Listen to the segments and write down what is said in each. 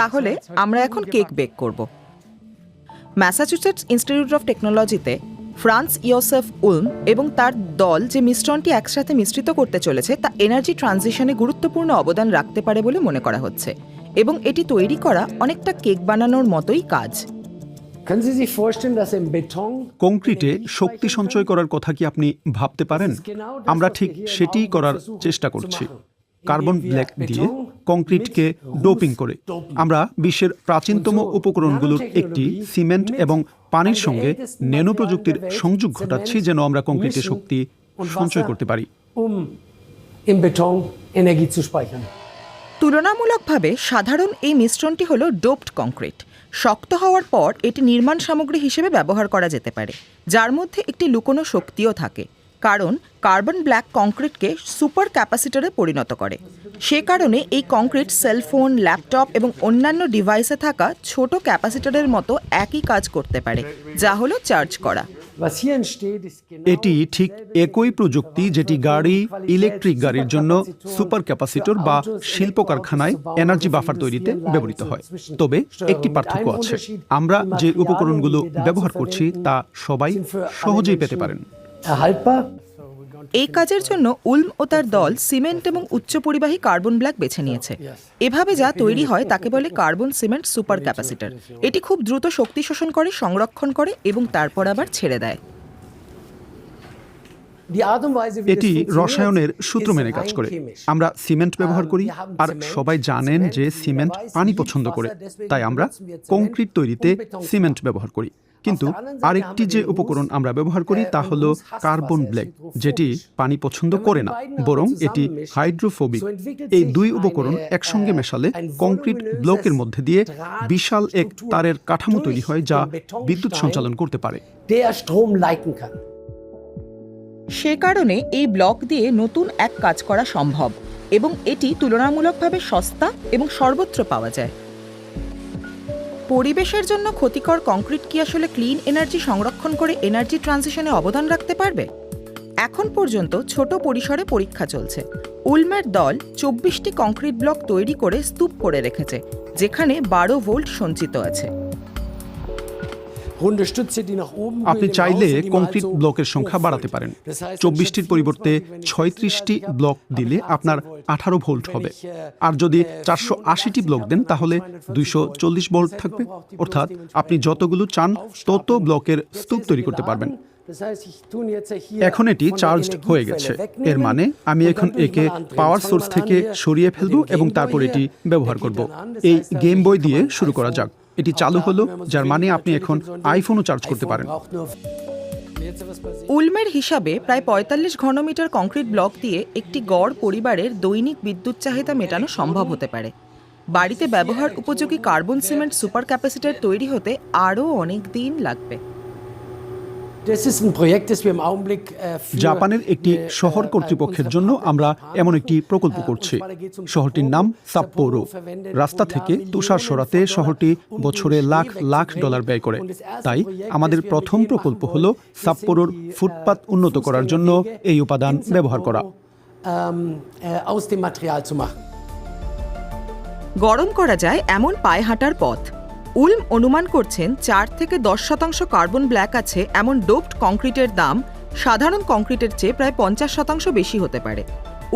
তাহলে আমরা এখন কেক বেক করব। ম্যাসাচুসেটস ইনস্টিটিউট অফ টেকনোলজিতে ফ্রান্স ইয়োসেফ উলম এবং তার দল যে মিশ্রণটি একসাথে মিশ্রিত করতে চলেছে তা এনার্জি ট্রানজিশনে গুরুত্বপূর্ণ অবদান রাখতে পারে বলে মনে করা হচ্ছে এবং এটি তৈরি করা অনেকটা কেক বানানোর মতোই কাজ। Können Sie sich vorstellen, dass im Beton কংক্রিটে শক্তি সঞ্চয় করার কথা কি আপনি ভাবতে পারেন? আমরা ঠিক সেটিই করার চেষ্টা করছি। কার্বন ব্ল্যাক দিয়ে কংক্রিটকে ডোপিং করে। আমরা বিশ্বের প্রাচীনতম উপকরণগুলোর একটি সিমেন্ট এবং পানির সঙ্গে ন্যানো প্রযুক্তির সংযোগ ঘটাচ্ছি যেন আমরা কংক্রিটে শক্তি সঞ্চয় করতে পারি। um. তুলনামূলকভাবে সাধারণ এই মিশ্রণটি হল ডোপড কংক্রিট। শক্ত হওয়ার পর এটি নির্মাণ সামগ্রী হিসেবে ব্যবহার করা যেতে পারে যার মধ্যে একটি লুকোনো শক্তিও থাকে। কারণ কার্বন ব্ল্যাক কংক্রিটকে সুপার ক্যাপাসিটরে পরিণত করে। সে কারণে এই কংক্রিট সেলফোন ল্যাপটপ এবং অন্যান্য ডিভাইসে থাকা ছোট ক্যাপাসিটরের মতো একই কাজ করতে পারে, যা হলো চার্জ করা। এটি ঠিক একই প্রযুক্তি যেটি গাড়ি, ইলেকট্রিক গাড়ির জন্য সুপার ক্যাপাসিটর বা শিল্প কারখানায় এনার্জি বাফার তৈরিতে ব্যবহৃত হয়। তবে একটি পার্থক্য আছে। আমরা যে উপকরণগুলো ব্যবহার করছি তা সবাই সহজেই পেতে পারেন. এই কাজের জন্য উলম ও তার দল সিমেন্ট এবং উচ্চ পরিবাহী কার্বন ব্ল্যাক বেছে নিয়েছে। এভাবে যা তৈরি হয় তাকে বলে কার্বন সিমেন্ট সুপার ক্যাপাসিটার। এটি খুব দ্রুত শক্তি শোষণ করে, সংরক্ষণ করে এবং তারপর আবার ছেড়ে দেয়। এটি রসায়নের সূত্র মেনে কাজ করে। আমরা সিমেন্ট ব্যবহার করি আর সবাই জানেন যে সিমেন্ট পানি পছন্দ করে তাই আমরা কংক্রিট তৈরিতে সিমেন্ট ব্যবহার করি। কিন্তু আরেকটি যে উপকরণ আমরা ব্যবহার করি তা হলো কার্বন ব্ল্যাক যেটি পানি পছন্দ করে না বরং এটি হাইড্রোফোবিক। এই দুই উপকরণ একসঙ্গে মেশালে কংক্রিট ব্লকের মধ্যে দিয়ে বিশাল এক তারের কাঠামো তৈরি হয় যা বিদ্যুৎ সঞ্চালন করতে পারে। সে কারণে এই ব্লক দিয়ে নতুন এক কাজ করা সম্ভব এবং এটি তুলনামূলকভাবে সস্তা এবং সর্বত্র পাওয়া যায়। পরিবেশের জন্য ক্ষতিকর কংক্রিট কি আসলে ক্লিন এনার্জি সংরক্ষণ করে এনার্জি ট্রানজিশনে অবদান রাখতে পারবে? এখন পর্যন্ত ছোট পরিসরে পরীক্ষা চলছে। উলমের দল চব্বিশটি কংক্রিট ব্লক তৈরি করে স্তূপ করে রেখেছে, যেখানে বারো ভোল্ট সঞ্চিত আছে। আপনি চাইলে কংক্রিট ব্লকের সংখ্যা বাড়াতে পারেন। চব্বিশটির পরিবর্তে ছয়ত্রিশটি ব্লক দিলে আপনার আঠারো ভোল্ট হবে। আর যদি চারশো আশিটি ব্লক দেন তাহলে দুইশো চল্লিশ ভোল্ট থাকবে। অর্থাৎ আপনি যতগুলো চান তত ব্লকের স্তূপ তৈরি করতে পারবেন। এখন এটি চার্জড হয়ে গেছে। এর মানে আমি এখন একে পাওয়ার সোর্স থেকে সরিয়ে ফেলব এবং তারপর এটি ব্যবহার করব। এই গেম বই দিয়ে শুরু করা যাক। এটি চালু হলো, যার মানে আপনি এখন. আইফোনও চার্জ করতে পারেন? উলমের হিসাবে প্রায় পঁয়তাল্লিশ ঘনমিটার কংক্রিট ব্লক দিয়ে একটি গড় পরিবারের দৈনিক বিদ্যুৎ চাহিদা মেটানো সম্ভব হতে পারে বাড়িতে ব্যবহার উপযোগী কার্বন সিমেন্ট সুপার ক্যাপাসিটার তৈরি হতে আরও অনেক দিন লাগবে জাপানের একটি শহর কর্তৃপক্ষের জন্য আমরা এমন একটি প্রকল্প করছি। শহরটির নাম সাপ্পোরো রাস্তা থেকে তুষার সরাতে শহরটি বছরে লাখ লাখ ডলার ব্যয় করে। তাই আমাদের প্রথম প্রকল্প হল সাপ্পোরোর ফুটপাত উন্নত করার জন্য এই উপাদান ব্যবহার করা। গরম করা যায় এমন পায়ে হাঁটার পথ। উলম অনুমান করছেন চার থেকে দশ শতাংশ কার্বন ব্ল্যাক আছে এমন ডোপড কংক্রিটের দাম সাধারণ কংক্রিটের চেয়ে প্রায় পঞ্চাশ শতাংশ বেশি হতে পারে।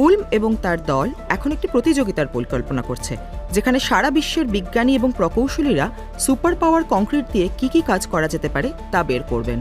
উলম এবং তার দল এখন একটি প্রতিযোগিতার পরিকল্পনা করছে, যেখানে সারা বিশ্বের বিজ্ঞানী এবং প্রকৌশলীরা সুপার পাওয়ার কংক্রিট দিয়ে কি কি কাজ করা যেতে পারে তা বের করবেন।